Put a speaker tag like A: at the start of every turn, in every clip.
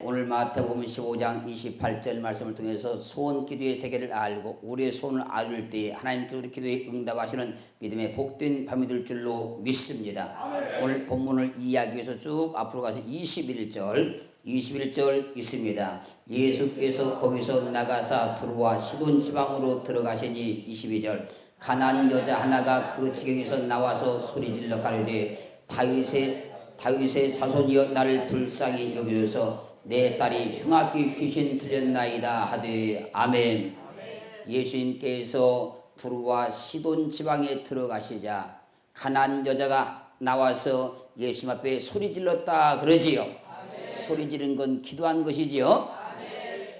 A: 오늘 마태복음 15장 28절 말씀을 통해서 소원 기도의 세계를 알고 우리의 소원을 아를 때에 하나님께서 우리 기도에 응답하시는 믿음의 복된 밤이 될 줄로 믿습니다. 오늘 본문을 이해하기 위해서 쭉 앞으로 가서 21절 21절 있습니다. 예수께서 거기서 나가사 들어와 시돈 지방으로 들어가시니 22절 가난 여자 하나가 그 지경에서 나와서 소리질러 가로되 다윗의 다윗의 자손이여 나를 불쌍히 여기소서 내 딸이 흉악기 귀신 들렸나이다 하되 아멘. 예수님께서 두루와 시돈 지방에 들어가시자 가난 여자가 나와서 예수님 앞에 소리 질렀다 그러지요. 소리 지른 건 기도한 것이지요.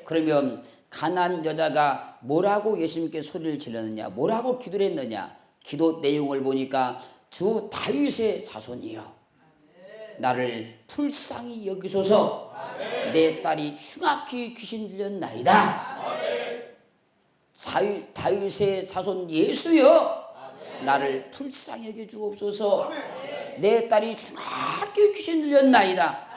A: 그러면 가난 여자가 뭐라고 예수님께 소리를 질렀느냐? 뭐라고 기도를 했느냐? 기도 내용을 보니까 주 다윗의 자손이요. 나를 불쌍히 여기소서 내 딸이 흉악히 귀신 들렸나이다. 자유, 다윗의 자손 예수여 나를 불쌍히 여겨 주옵소서 내 딸이 흉악히 귀신 들렸나이다.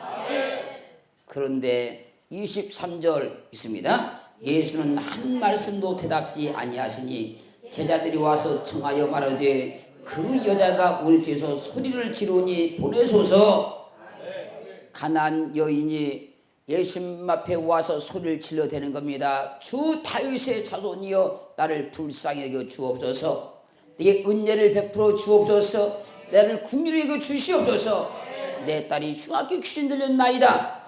A: 그런데 23절 있습니다. 예수는 한 말씀도 대답지 아니하시니 제자들이 와서 청하여 말하되 그 여자가 우리 뒤에서 소리를 지르니 보내소서 가난 여인이 예수님 앞에 와서 소리를 질러대는 겁니다. 주 다윗의 자손이여 나를 불쌍히 여겨 주옵소서. 내게 은혜를 베풀어 주옵소서. 나를 국률히 여겨 주시옵소서. 내 딸이 흉악히 귀신 들렸나이다.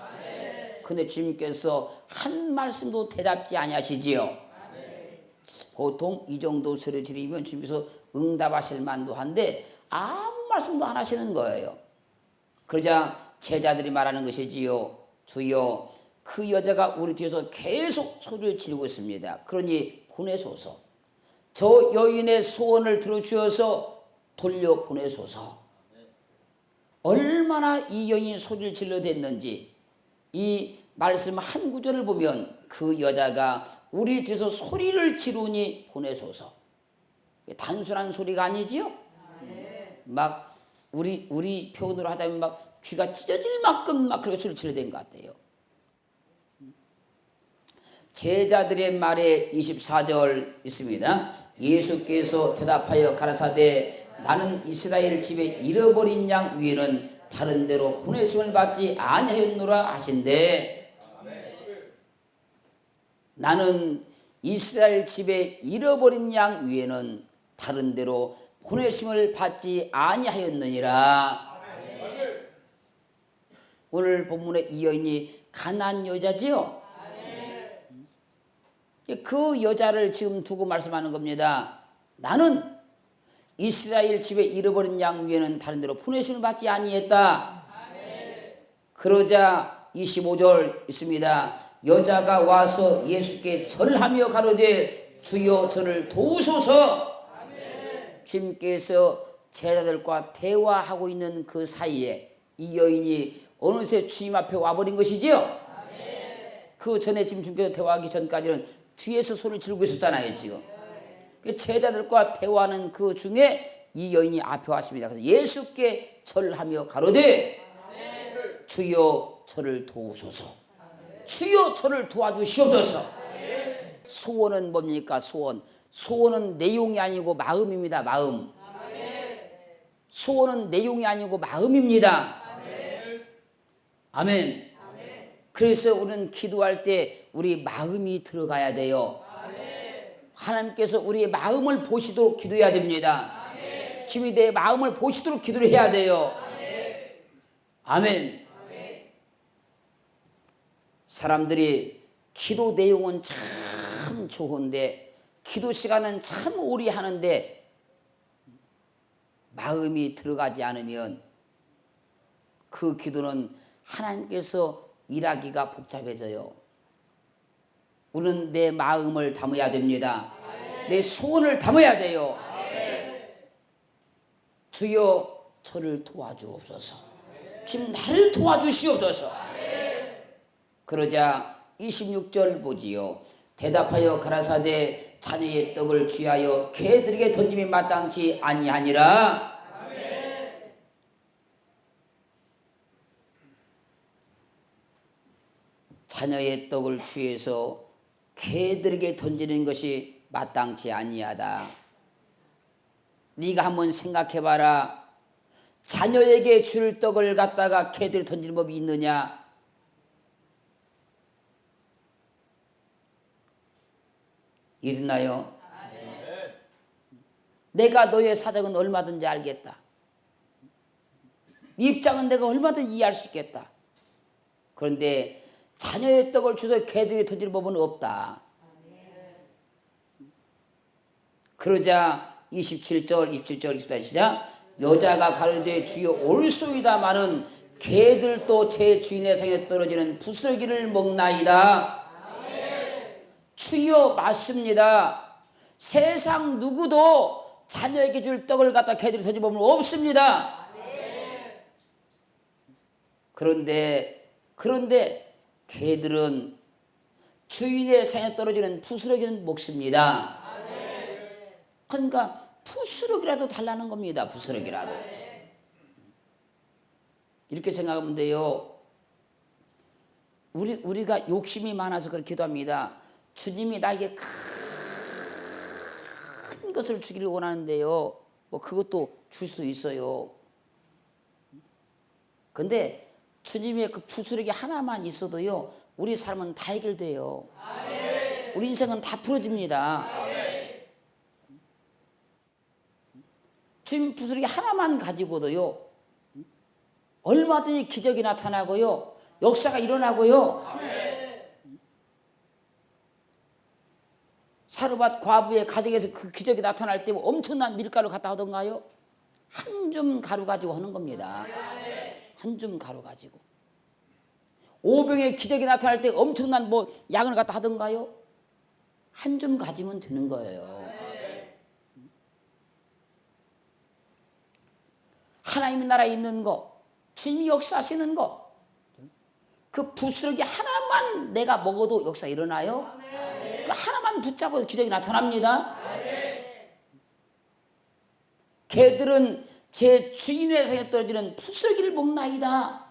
A: 근데 주님께서 한 말씀도 대답지 아니하시지요. 보통 이 정도 소리 지르면 주님께서 응답하실 만도 한데 아무 말씀도 안 하시는 거예요. 그러자 제자들이 말하는 것이지요. 주여 그 여자가 우리 뒤에서 계속 소리를 지르고 있습니다. 그러니 보내소서. 저 여인의 소원을 들어주어서 돌려 보내소서. 얼마나 이 여인이 소리를 질러댔는지 이 말씀 한 구절을 보면 그 여자가 우리 뒤에서 소리를 지르니 보내소서. 단순한 소리가 아니지요? 막 우리 우리 표현으로 하자면 막 귀가 찢어질 만큼 막 그렇게 소리 질러댄 것 같아요. 제자들의 말에 24절 있습니다. 예수께서 대답하여 가라사대 나는 이스라엘 집에 잃어버린 양 위에는 다른 데로 보내심을 받지 아니하였노라 하신대 나는 이스라엘 집에 잃어버린 양 위에는 다른 데로 보내심을 받지 아니하였느니라 오늘 본문의 이 여인이 가난 여자지요 그 여자를 지금 두고 말씀하는 겁니다 나는 이스라엘 집에 잃어버린 양 위에는 다른 데로 보내심을 받지 아니했다. 그러자 25절 있습니다. 여자가 와서 예수께 절하며 가로되 주여 저를 도우소서. 주님께서 제자들과 대화하고 있는 그 사이에 이 여인이 어느새 주님 앞에 와버린 것이지요. 그 전에 지금 주님께서 대화하기 전까지는 뒤에서 소리를 지르고 있었잖아요 지금. 그 제자들과 대화하는 그 중에 이 여인이 앞에 왔습니다. 그래서 예수께 절하며 가로되 주여 저를 도우소서. 주여 저를 도와주시옵소서. 소원은 뭡니까? 소원. 소원은 내용이 아니고 마음입니다. 마음. 소원은 내용이 아니고 마음입니다. 아멘. 그래서 우리는 기도할 때 우리 마음이 들어가야 돼요. 하나님께서 우리의 마음을 보시도록 기도해야 됩니다. 주님이 내 마음을 보시도록 기도를 해야 돼요. 아멘. 사람들이 기도 내용은 참 좋은데 기도 시간은 참 오래 하는데 마음이 들어가지 않으면 그 기도는 하나님께서 일하기가 복잡해져요. 우리는 내 마음을 담아야 됩니다. 내 소원을 담아야 돼요. 주여 저를 도와주옵소서. 지금 나를 도와주시옵소서. 그러자 26절 보지요. 대답하여 가라사대 자녀의 떡을 취하여 개들에게 던짐이 마땅치 아니하니라. 자녀의 떡을 취해서 개들에게 던지는 것이 마땅치 아니하다. 네가 한번 생각해 봐라. 자녀에게 줄 떡을 갖다가 개들이 던지는 법이 있느냐? 있나요? 내가 너의 사정은 얼마든지 알겠다. 네 입장은 내가 얼마든지 이해할 수 있겠다. 그런데 자녀의 떡을 주서 개들이 던지는 법은 없다. 그러자 27절, 27절, 28절 시작. 여자가 가로되 주여 올소이다마는 개들도 제 주인의 상에 떨어지는 부스러기를 먹나이다. 주여 맞습니다. 세상 누구도 자녀에게 줄 떡을 갖다 개들이 법은 없습니다. 그런데 그런데 개들은 주인의 상에 떨어지는 부스러기는 먹습니다. 그러니까 부스러기라도 달라는 겁니다. 부스러기라도. 이렇게 생각하면 돼요. 우리 우리가 욕심이 많아서 그렇기도 합니다. 주님이 나에게 큰 것을 주기를 원하는데요. 뭐 그것도 줄 수도 있어요. 근데 주님의 그 부스러기 하나만 있어도요. 우리 삶은 다 해결돼요. 우리 인생은 다 풀어집니다. 주님 부스러기 하나만 가지고도요. 얼마든지 기적이 나타나고요. 역사가 일어나고요. 사르밧 과부의 가정에서 그 기적이 나타날 때 엄청난 밀가루 갖다 하던가요? 한 줌 가루 가지고 하는 겁니다. 한 줌 가루 가지고. 오병의 기적이 나타날 때 엄청난 뭐 양을 갖다 하던가요? 한 줌 가지면 되는 거예요. 하나님의 나라에 있는 거, 주님이 역사하시는 거, 그 부스러기 하나만 내가 먹어도 역사 일어나요? 그 하나만 붙잡아도 기적이 나타납니다. 개들은 제 주인의 생에 떨어지는 부스러기를 먹나이다.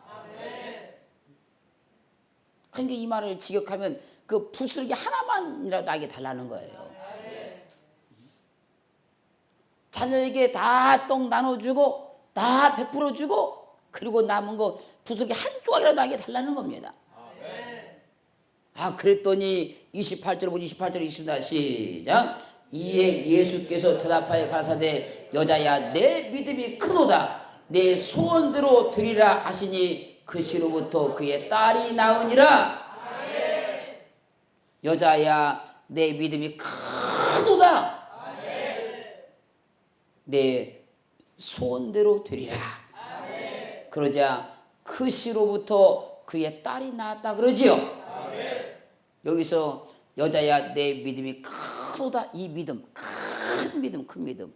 A: 그러니까 이 말을 직역하면 그 부스러기 하나만이라도 나에게 달라는 거예요. 자녀에게 다 떡 나눠주고 다 베풀어주고 그리고 남은 거 부스러기 한 조각이라도 나에게 달라는 겁니다. 아 그랬더니 28절 보고 28절 20다. 시작. 이에 예수께서 대답하여 가라사대 여자야 내 믿음이 크도다. 내 소원대로 드리라 하시니 그 시로부터 그의 딸이 나으니라. 여자야 내 믿음이 크도다. 내 소원대로 되리라. 그러자 그 시로부터 그의 딸이 나왔다 그러지요 여기서 여자야 내 믿음이 크도다. 이 믿음 큰 믿음 큰 믿음.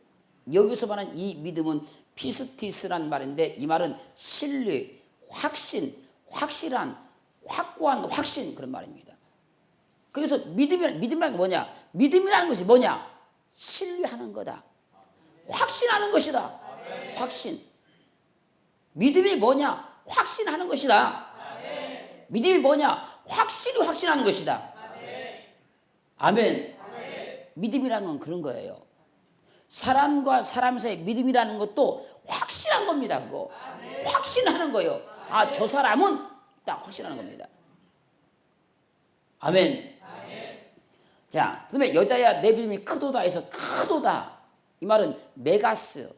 A: 여기서 말하는 이 믿음은 피스티스란 말인데 이 말은 신뢰 확신 확실한 확고한 확신 그런 말입니다. 그래서 믿음이란 믿음이란 게 뭐냐? 믿음이라는 것이 뭐냐? 신뢰하는 거다. 확신하는 것이다. 확신. 믿음이 뭐냐? 확신하는 것이다. 믿음이 뭐냐 확실히 확신하는 것이다. 아멘. 믿음이라는 건 그런 거예요. 사람과 사람 사이 믿음이라는 것도 확실한 겁니다. 그거 확신하는 거예요. 아 저 사람은 딱 확신하는 겁니다. 아멘. 자, 그다음에 여자야 내 믿음이 크도다 해서 크도다. 이 말은 메가스,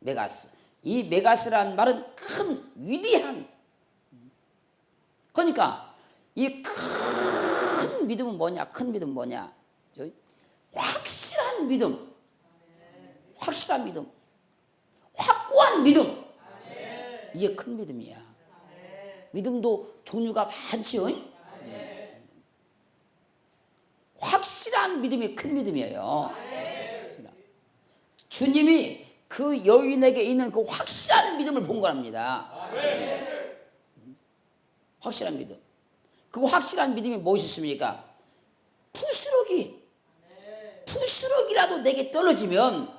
A: 메가스. 이 메가스란 말은 큰 위대한. 그러니까 이 큰 믿음은 뭐냐? 큰 믿음 뭐냐? 확실한 믿음. 확실한 믿음. 확고한 믿음. 이게 큰 믿음이야. 믿음도 종류가 많지요. 확실한 믿음이 큰 믿음이에요. 주님이 그 여인에게 있는 그 확실한 믿음을 본 거랍니다. 확실한 믿음. 그 확실한 믿음이 무엇이십니까? 부스러기. 부스러기라도 내게 떨어지면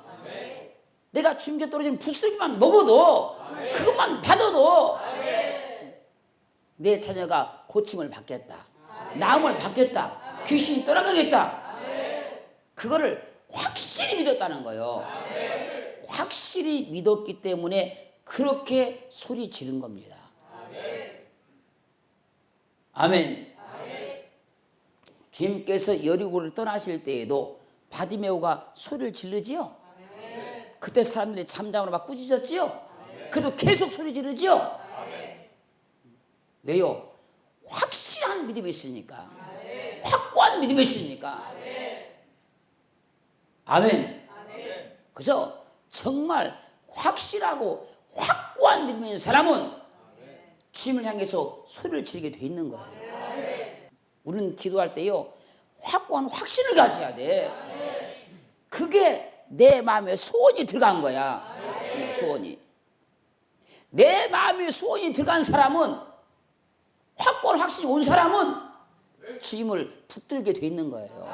A: 내가 주님께 떨어지는 부스러기만 먹어도 그것만 받아도 내 자녀가 고침을 받겠다. 나음을 받겠다. 귀신이 떠나가겠다. 그거를 확실히 믿었다는 거예요. 확실히 믿었기 때문에 그렇게 소리 지른 겁니다. 아멘. 주님께서 여리고를 떠나실 때에도 바디메오가 소리를 지르지요. 그때 사람들이 잠잠으로 막 꾸짖었지요. 그래도 계속 소리 지르지요. 왜요? 확실한 믿음이 있으니까. 확고한 믿음이 있으니까. 아멘. 그래서 정말 확실하고 확고한 있는 사람은 주님을 향해서 소리를 지르게 돼 있는 거예요. 우리는 기도할 때요, 확고한 확신을 가져야 돼. 그게 내 마음에 소원이 들어간 거야. 소원이. 내 마음에 소원이 들어간 사람은, 확고한 확신이 온 사람은 주님을 붙들게 돼 있는 거예요.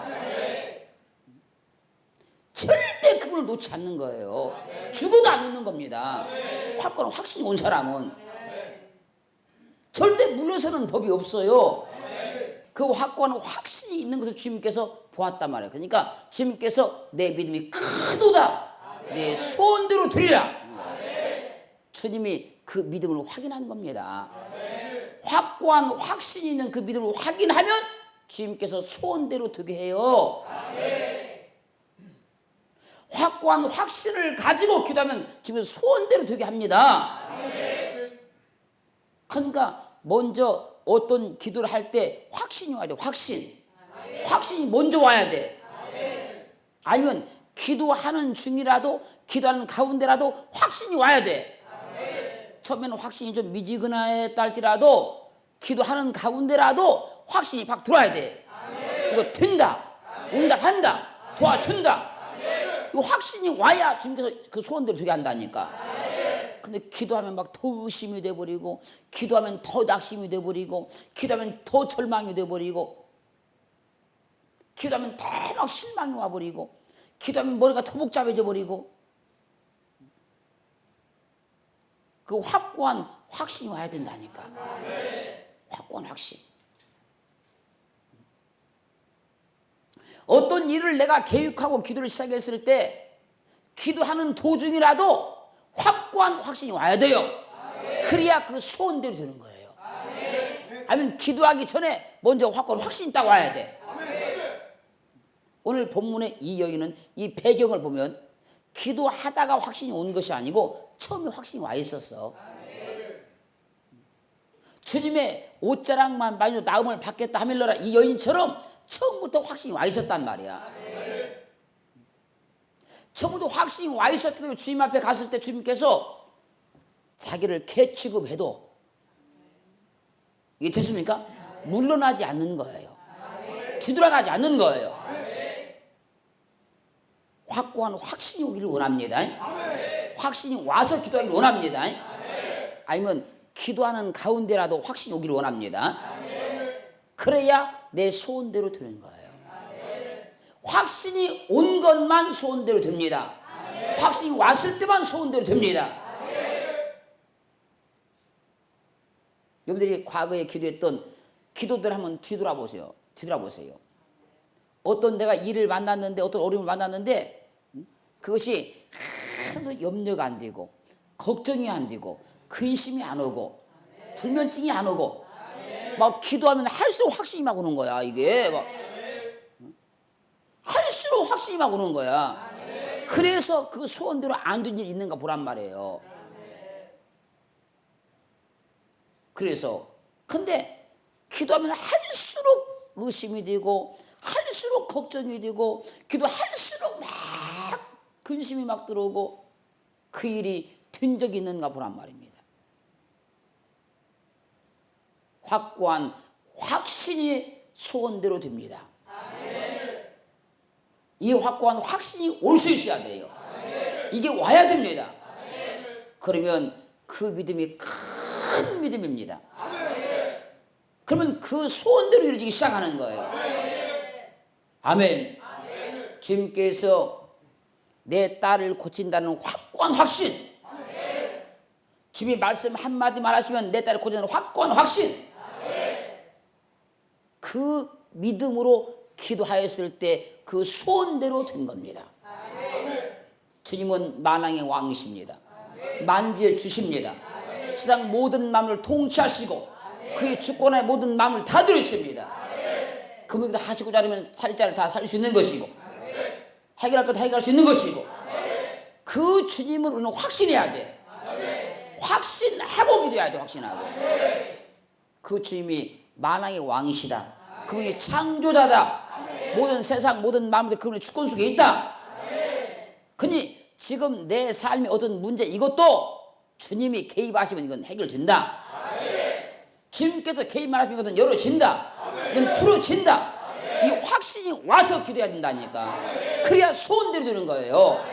A: 절대 그걸 놓지 않는 거예요. 죽어도 안 놓는 겁니다. 확고한 확신이 온 사람은. 절대 물러서는 법이 없어요. 그 확고한 확신이 있는 것을 주님께서 보았단 말이에요. 그러니까 주님께서 내 믿음이 크도다. 내 소원대로 되리라. 주님이 그 믿음을 확인한 겁니다. 확고한 확신이 있는 그 믿음을 확인하면 주님께서 소원대로 되게 해요. 확고한 확신을 가지고 기도하면 주님께서 소원대로 되게 합니다. 그러니까 먼저 어떤 기도를 할 때 확신이 와야 돼. 확신. 확신이 먼저 와야 돼. 아니면 기도하는 중이라도 기도하는 가운데라도 확신이 와야 돼. 처음에는 확신이 좀 미지근했다 할지라도 기도하는 가운데라도 확신이 팍 들어와야 돼. 이거 된다. 응답한다. 도와준다. 이 확신이 와야 주님께서 그 소원대로 되게 한다니까. 근데 기도하면 막 더 의심이 돼버리고, 기도하면 더 낙심이 돼버리고, 기도하면 더 절망이 돼버리고, 기도하면 더 막 실망이 와버리고, 기도하면 머리가 더 복잡해져 버리고, 그 확고한 확신이 와야 된다니까. 확고한 확신. 어떤 일을 내가 계획하고 기도를 시작했을 때 기도하는 도중이라도 확고한 확신이 와야 돼요. 그래야 그 소원대로 되는 거예요. 아니면 기도하기 전에 먼저 확고한 확신이 딱 와야 돼. 오늘 본문의 이 여인은 이 배경을 보면 기도하다가 확신이 온 것이 아니고 처음에 확신이 와 있었어. 주님의 옷자락만 만져 나음을 받겠다 하밀러라 이 여인처럼 처음부터 확신이 와 있었단 말이야. 처음부터 확신이 와 있었기 때문에 주님 앞에 갔을 때 주님께서 자기를 개 취급해도 이게 됐습니까? 물러나지 않는 거예요. 뒤돌아가지 않는 거예요. 확고한 확신이 오기를 원합니다. 확신이 와서 기도하기를 원합니다. 아니면 기도하는 가운데라도 확신이 오기를 원합니다. 그래야 내 소원대로 되는 거예요. 확신이 온 것만 소원대로 됩니다. 확신이 왔을 때만 소원대로 됩니다. 여러분들이 과거에 기도했던 기도들 한번 뒤돌아보세요. 뒤돌아보세요. 어떤 내가 일을 만났는데 어떤 어려움을 만났는데 음? 그것이 하나도 염려가 안 되고 걱정이 안 되고 근심이 안 오고 불면증이 안 오고 막 기도하면 할수록 확신이 막 오는 거야 이게 막 할수록 확신이 막 오는 거야. 그래서 그 소원대로 안 된 일이 있는가 보란 말이에요. 그래서 근데 기도하면 할수록 의심이 되고 할수록 걱정이 되고 기도할수록 막 근심이 막 들어오고 그 일이 된 적이 있는가 보란 말입니다. 확고한 확신이 소원대로 됩니다. 이 확고한 확신이 올 수 있어야 돼요. 이게 와야 됩니다. 그러면 그 믿음이 큰 믿음입니다. 그러면 그 소원대로 이루어지기 시작하는 거예요. 아멘. 주님께서 내 딸을 고친다는 확고한 확신. 주님이 말씀 한마디 말하시면 내 딸을 고친다는 확고한 확신. 그 믿음으로 기도하였을 때 그 소원대로 된 겁니다. 주님은 만왕의 왕이십니다. 만주의 주십니다. 세상 모든 마음을 통치하시고 그의 주권의 모든 마음을 다 들으십니다. 그분이 다 하시고자 하면 살자를 다 살 수 있는 것이고 해결할 것다 해결할 수 있는 것이고 그 주님을 우리는 확신해야 돼. 확신하고 기도해야 돼. 확신하고. 그 주님이 만왕의 왕이시다. 그분이 창조자다. 모든 세상 모든 마음들 그분의 주권 속에 있다. 그니 지금 내 삶의 어떤 문제 이것도 주님이 개입하시면 이건 해결된다. 주님께서 개입만 하시면 이것은 열어진다. 이건 풀어진다. 이 확신이 와서 기도해야 된다니까. 그래야 소원대로 되는 거예요.